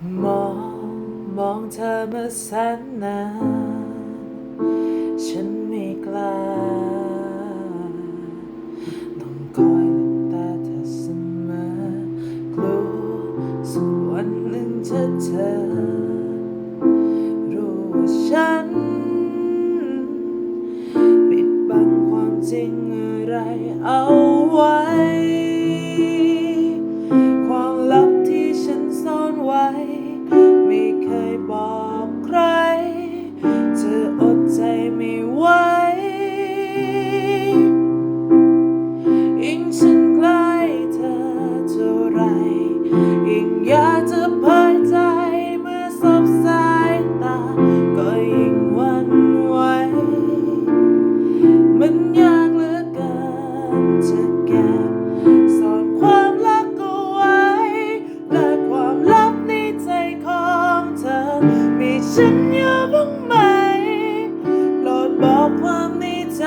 มองมองเธอมาแสนนานฉันไม่กล้า ต้องคอยหลับตาเธอเสมอกลัวสักวันหนึ่งจะเธอ รู้ว่าฉัน ปิดบังความจริงอะไรเอา อยากจะเผยใจเมื่อสบสายตา ก็ยิ่งหวันไหวมันยากเหลือเกินจะเก็บซ่อนความลับเอาไว้และความลับในใจของเธอ มีฉันอยู่บ้างไหมโปรดบอกความในใจ